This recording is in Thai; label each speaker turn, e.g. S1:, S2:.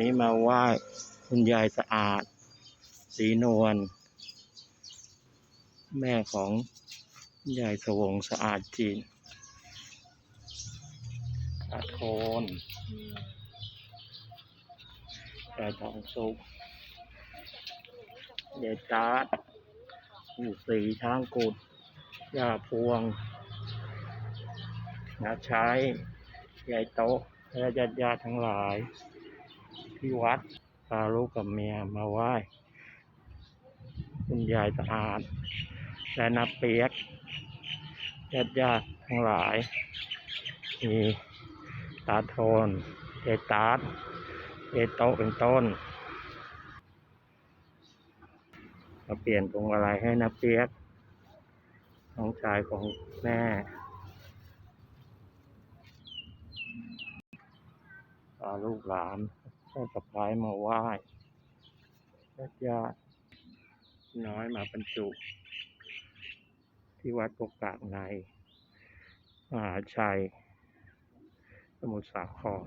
S1: นี้มาไหว้คุณยายสะอาดสีนวลแม่ของยายสวงสะอาดจีนตาโทนยายทองสุกยายตาดอยู่สีช้างกุดยาพวงนาใช้ยายโต๊ะและญาติญาติทั้งหลาย ที่วัดพาลูกกับเมียมาไหว้คุณยายสะอาด และนับเปียกญาติญาติๆทั้งหลาย มีตาโทนเจตาดเจโตเป็นต้นมาเปลี่ยนพวงมาลัยให้นับเปียกน้องชายของแม่พาลูกหลาน ให้สะพายมาไหว้ญาติญาติน้อยมาบรรจุ ที่วัดปกกากในมหาชัย สมุทรสาคร